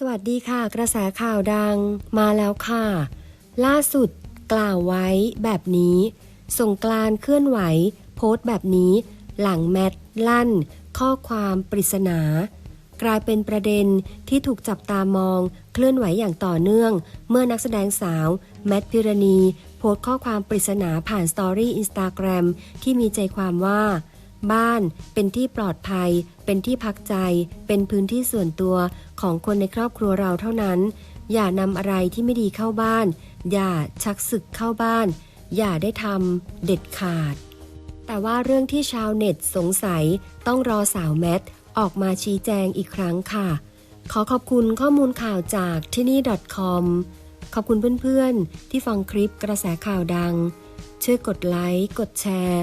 สวัสดีค่ะ กระแสข่าวดังมาแล้วค่ะ ล่าสุดกล่าวไว้แบบนี้ส่งกลานเคลื่อนไหว โพสต์แบบนี้ หลังแมทลั่น ข้อความปริศนา กลายเป็นประเด็นที่ถูกจับตามอง เคลื่อนไหวอย่างต่อเนื่อง เมื่อนักแสดงสาว แมทพิรณี โพสต์ข้อความปริศนาผ่านสตอรี่อินสตาแกรมที่มีใจความว่า บ้านเป็นที่ปลอดภัย เป็นที่พักใจ เป็นพื้นที่ส่วนตัวของคนในครอบครัวเราเท่านั้น อย่านำอะไรที่ไม่ดีเข้าบ้าน อย่าชักศึกเข้าบ้าน อย่าได้ทำเด็ดขาด แต่ว่าเรื่องที่ชาวเน็ตสงสัยต้องรอสาวแมทออกมาชี้แจงอีกครั้งค่ะ ขอขอบคุณข้อมูลข่าวจากที่นี่ .com ขอบคุณเพื่อนๆ ที่ฟังคลิปกระแสข่าวดัง ช่วยกดไลค์ กดแชร์